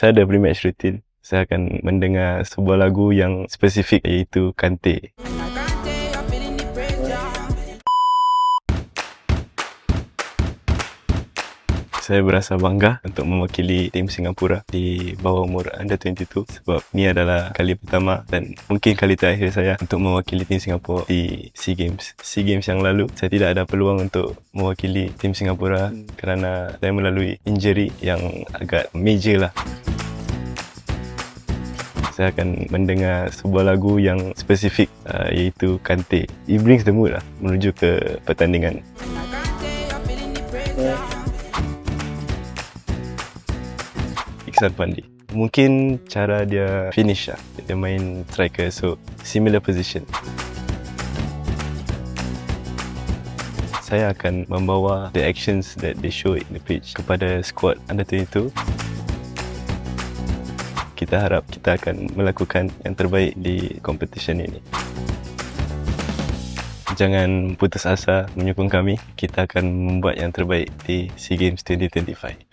Saya ada pre-match routine. Saya akan mendengar sebuah lagu yang spesifik iaitu Kante. Saya berasa bangga untuk mewakili tim Singapura di bawah umur under 22 sebab ni adalah kali pertama dan mungkin kali terakhir saya untuk mewakili tim Singapura di SEA Games. SEA Games yang lalu saya tidak ada peluang untuk mewakili tim Singapura kerana saya melalui injury yang agak major lah saya akan mendengar sebuah lagu yang spesifik uh, iaitu Kante. It brings the mood lah menuju ke pertandingan. Iksan Pandi. Mungkin cara dia finish lah. Dia main striker so similar position. Saya akan membawa the actions that they show in the pitch kepada squad under 22 kita harap kita akan melakukan yang terbaik di competition ini. Jangan putus asa menyokong kami. Kita akan membuat yang terbaik di SEA Games 2025.